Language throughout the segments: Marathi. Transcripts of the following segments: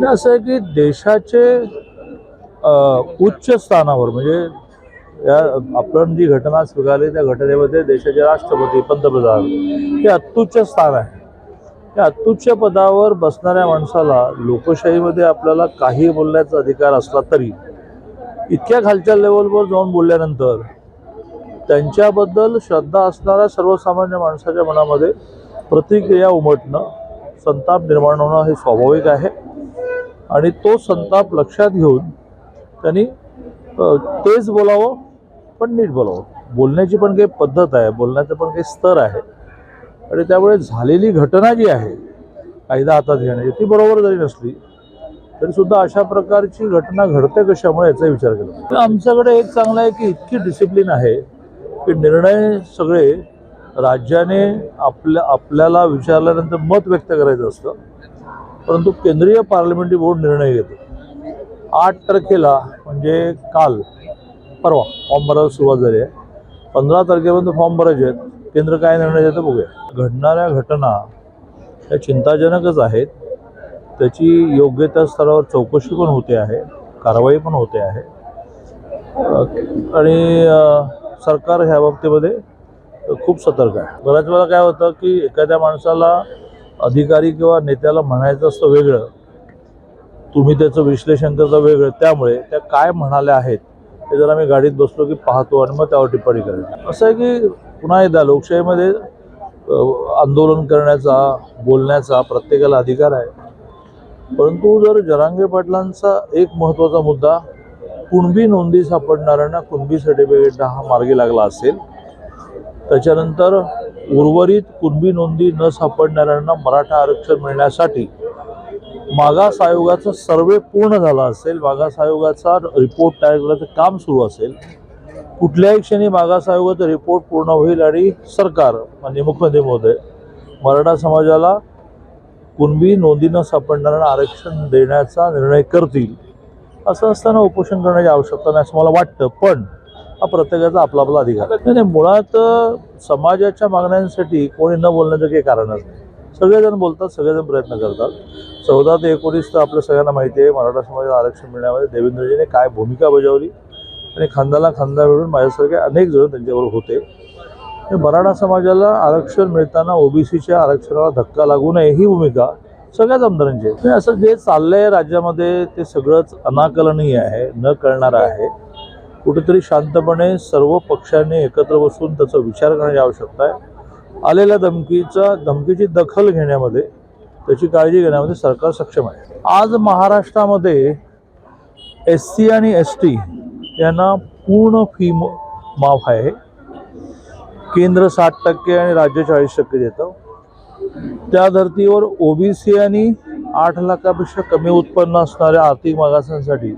प्रश्न असा आहे की देशाचे उच्च स्थानावर म्हणजे या आपण जी घटना स्वीकारली त्या घटनेमध्ये देशाचे राष्ट्रपती पंतप्रधान हे अत्युच्च स्थान आहे. या अत्युच्च पदावर बसणाऱ्या माणसाला लोकशाहीमध्ये आपल्याला काही बोलण्याचा अधिकार असला तरी इतक्या खालच्या लेवलवर जाऊन बोलल्यानंतर त्यांच्याबद्दल श्रद्धा असणाऱ्या सर्वसामान्य माणसाच्या मनामध्ये प्रतिक्रिया उमटणं संताप निर्माण होणं हे स्वाभाविक आहे. आणि तो संताप लक्षात घेऊन त्यांनी तेच बोलावं पण नीट बोलावं. बोलण्याची पण काही पद्धत आहे बोलण्याचं पण काही स्तर आहे. आणि त्यामुळे झालेली घटना जी आहे कायदा हातात घेण्याची ती बरोबर जरी नसली तरी सुद्धा अशा प्रकारची घटना घडते कशामुळे याचा विचार केला आमच्याकडे एक चांगलं आहे की इतकी डिसिप्लिन आहे की निर्णय सगळे राज्याने आपल्या आपल्याला विचारल्यानंतर मत व्यक्त करायचं असतं. परंतु केंद्रीय पार्लमेंटरी बोर्ड निर्णय घेतो. आठ तारखेला म्हणजे काल परवा फॉर्म भरायला सुरुवात झाली आहे. पंधरा तारखेपर्यंत फॉर्म भरायचे आहेत. केंद्र काय निर्णय देतं बघूया. घडणाऱ्या घटना या चिंताजनकच आहेत. त्याची योग्य त्या स्तरावर चौकशी पण होते आहे. कारवाई पण होते आहे. आणि सरकार ह्या बाबतीमध्ये खूप सतर्क आहे. बऱ्याच वेळा काय होतं की एखाद्या माणसाला अधिकारी किंवा नेत्याला म्हणायचं असतं वेगळं तुम्ही त्याचं विश्लेषण करता वेगळं त्यामुळे त्या काय म्हणाल्या आहेत ते जर आम्ही गाडीत बसलो की पाहतो आणि मग त्यावर टिप्पणी करायची असं आहे की पुन्हा एकदा लोकशाहीमध्ये आंदोलन करण्याचा बोलण्याचा प्रत्येकाला अधिकार आहे. परंतु जर जरांगे पाटलांचा एक महत्त्वाचा मुद्दा कुणबी नोंदी सापडणाऱ्यांना कुणबी सर्टिफिकेट हा मार्गी लागला असेल त्याच्यानंतर उर्वरित कुणबी नोंदी न सापडणाऱ्यांना मराठा आरक्षण मिळण्यासाठी मागास आयोगाचा सर्वे पूर्ण झाला असेल मागास आयोगाचा रिपोर्ट तयार करण्याचं काम सुरू असेल कुठल्याही क्षणी मागास आयोगाचा रिपोर्ट पूर्ण होईल आणि सरकार म्हणजे मुख्यमंत्री महोदय मराठा समाजाला कुणबी नोंदी न सापडणाऱ्यांना आरक्षण देण्याचा निर्णय करतील असं असताना उपोषण करण्याची आवश्यकता नाही असं मला वाटतं. पण हा प्रत्येकाचा आपला आपला अधिकार. आहे. नाही नाही, मुळात समाजाच्या मागण्यांसाठी कोणी न बोलण्याचं काही कारणच नाही. सगळेजण बोलतात सगळेजण प्रयत्न करतात. चौदा ते एकोणीस तर आपल्या सगळ्यांना माहिती आहे मराठा समाजाला आरक्षण मिळण्यामध्ये देवेंद्रजीने काय भूमिका बजावली आणि खांदाला खांदा मिळून माझ्यासारखे अनेक जण त्यांच्याबरोबर होते. हे मराठा समाजाला आरक्षण मिळताना ओबीसीच्या आरक्षणाला धक्का लागू नये ही भूमिका सगळ्याच आमदारांची आहे. असं जे चाललंय राज्यामध्ये ते सगळंच अनाकलनीय आहे न कळणारं आहे. कुठेतरी शांतपणे सर्व पक्षांनी एकत्र बसून त्याचा विचार करण्याची आवश्यकता आहे. आलेल्या धमकीचा धमकीची दखल घेण्यामध्ये त्याची काळजी घेण्यामध्ये सरकार सक्षम आहे. आज महाराष्ट्रामध्ये एस सी आणि एस टी यांना पूर्ण फी म- माफ आहे. केंद्र साठ टक्के आणि राज्य चाळीस टक्के देतं. त्या धर्तीवर ओबीसी आणि आठ लाखापेक्षा कमी उत्पन्न असणाऱ्या आर्थिक मागासांसाठी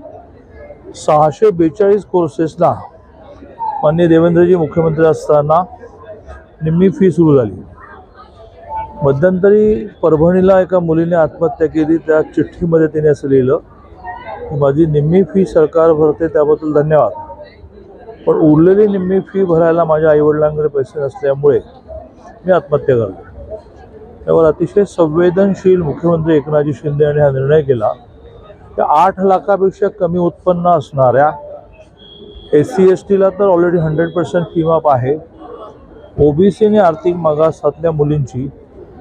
सहाशे बेचाळीस कोर्सेसला माननीय देवेंद्रजी मुख्यमंत्री असताना निम्मी फी सुरू झाली. मध्यंतरी परभणीला एका मुलीने आत्महत्या केली त्या चिठ्ठीमध्ये तिने असं लिहिलं की माझी निम्मी फी सरकार भरते त्याबद्दल धन्यवाद. पण उरलेली निम्मी फी भरायला माझ्या आईवडिलांकडे पैसे नसल्यामुळे मी आत्महत्या करतो. त्यावर अतिशय संवेदनशील मुख्यमंत्री एकनाथजी शिंदे यांनी हा निर्णय केला. त्या आठ लाखापेक्षा कमी उत्पन्न असणाऱ्या एस सी एस टीला तर ऑलरेडी हंड्रेड पर्सेंट फी माफ आहे. ओबीसी आणि आर्थिक मागासातल्या मुलींची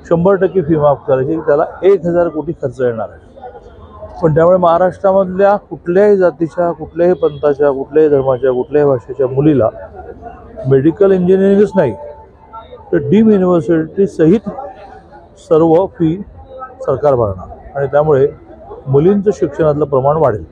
शंभर टक्के फी माफ करायची त्याला एक हजार कोटी खर्च येणार आहे. पण त्यामुळे महाराष्ट्रामधल्या कुठल्याही जातीच्या कुठल्याही पंथाच्या कुठल्याही धर्माच्या कुठल्याही भाषेच्या मुलीला मेडिकल इंजिनिअरिंगच नाही तर डीम युनिव्हर्सिटी सहित सर्व फी सरकार भरणार. आणि त्यामुळे मुलींचं शिक्षणातलं प्रमाण वाढेल.